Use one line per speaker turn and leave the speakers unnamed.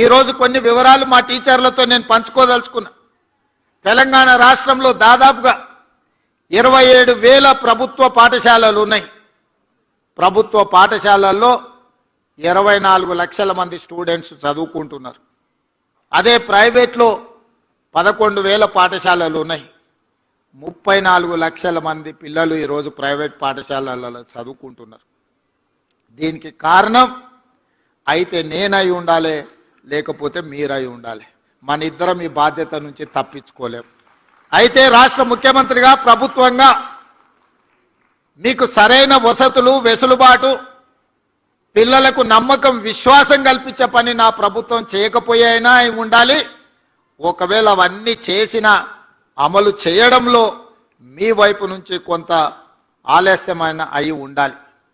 ఈరోజు కొన్ని వివరాలు మా టీచర్లతో నేను పంచుకోదలుచుకున్నా. తెలంగాణ రాష్ట్రంలో దాదాపుగా ఇరవై ఏడు వేల ప్రభుత్వ పాఠశాలలు ఉన్నాయి. ప్రభుత్వ పాఠశాలల్లో ఇరవై నాలుగు లక్షల మంది స్టూడెంట్స్ చదువుకుంటున్నారు. అదే ప్రైవేట్లో పదకొండు వేల పాఠశాలలు ఉన్నాయి. ముప్పై నాలుగు లక్షల మంది పిల్లలు ఈరోజు ప్రైవేట్ పాఠశాలలలో చదువుకుంటున్నారు. దీనికి కారణం అయితే నేనై ఉండాలి లేకపోతే మీరై ఉండాలి. మన ఇద్దరం ఈ బాధ్యత నుంచి తప్పించుకోలేము అయితే రాష్ట్ర ముఖ్యమంత్రిగా ప్రభుత్వంగా మీకు సరైన వసతులు వెసులుబాటు పిల్లలకు నమ్మకం విశ్వాసం కల్పించే పని నా ప్రభుత్వం చేయకపోయేనా ఉండాలి. ఒకవేళ అవన్నీ చేసిన అమలు చేయడంలో మీ వైపు నుంచి కొంత ఆలస్యమైన అయి ఉండాలి.